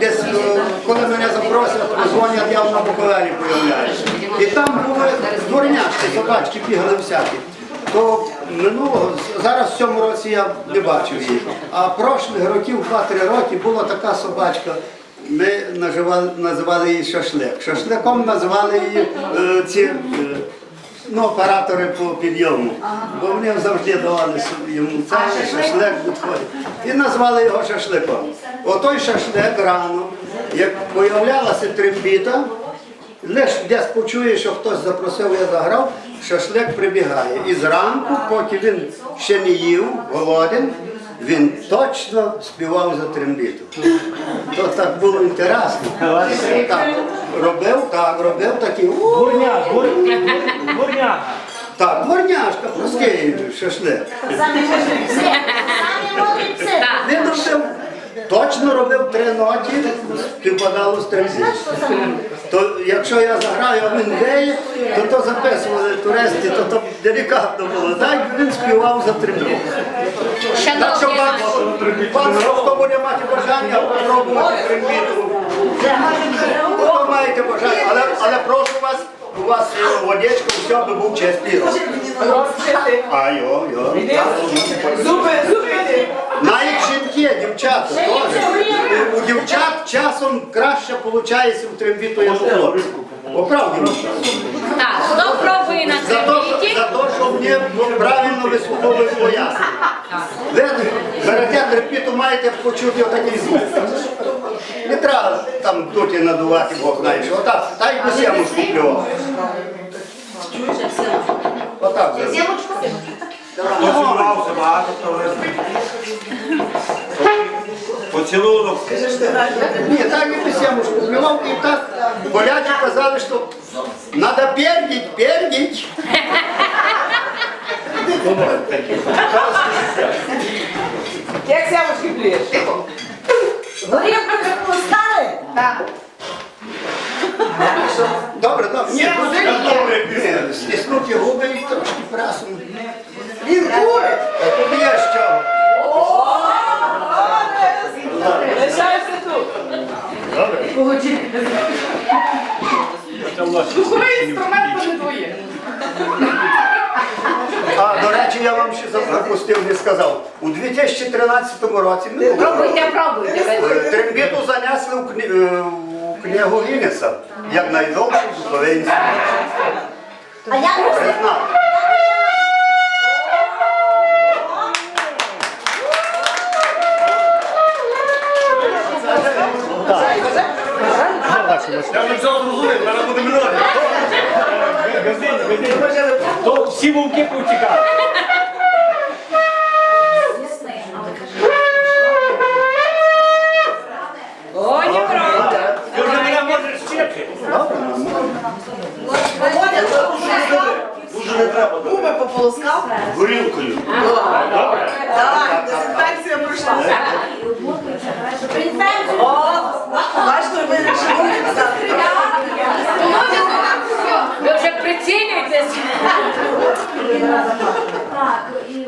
Десь, е, коли мене запросять, дзвонять, я на Буковелі появляюся. І там були дворняшки, собачки бігали всякі. То минулого, зараз в цьому році я не бачив її. А прошлих років, 2-3 роки, була така собачка. Ми називали, її шашлик. Шашликом називали її е, ці е, ну, оператори по підйому. Бо вони завжди давали йому цей шашлик відходить. І назвали його шашликом. Отой шашлик рано, як появлялася трембіта, лише десь почує, що хтось запросив, я заграв, шашлик прибігає. І зранку, поки він ще не їв, голоден, він точно співав за трембіту. То так було інтересно. Так, робив, так, робив такий. «У». Гурня. Так, дворняшка, простий шашлик. Самі молодці. Він робив, точно робив три ноті, співпадало з трембітою. То якщо я заграю, а він то то записували туристи, то то делікатно було. Так він співав за трембіту. Так що пан, пан хто буде мати бажання попробувати трембіту. Ви маєте але прошу вас, у вас е, водичка, все би був чесний рот. А йо, йо. Зуби, зуби. Навіть жінки, дівчата. У дівчат часом краще виходить у трембіту, як у хлопців. По правді. Так, хто пробує на За трембіті? за те, що мені правильно вислуховує пояснення. Ви берете трембіту, маєте почути отакий звук. Не треба там тут надувати, Бог знає що. Отак, та й по сьому шкуплю. Отак. зараз. Хто зібрався багато, то ви Поцілунок. Ні, так і по сьому шкуплював, і так поляки казали, що треба пердіть, пердіть. Як сямочки плієш? Горілку запускали? Так. Добре, добре. Ні, стиснуті губи і трошки прасом. Він курить. А тобі є що? Лишайся тут. Духовий інструмент не твоє. Я вам ще запустив, не сказав. У 2013 році ми Пробуйте, пробуйте. е, трембіту занесли у, кні... е, книгу Гіннеса, як найдовший духовий інструмент. А як ви Признав. Я вже все зрозумів, зараз буде мільйон. То всі вовки повтікали. Губи пополоскав. Горілкою. Давай, дезінфекція пройшла. О, бачите, ви. Ви вже прицінюєтесь. Так, і.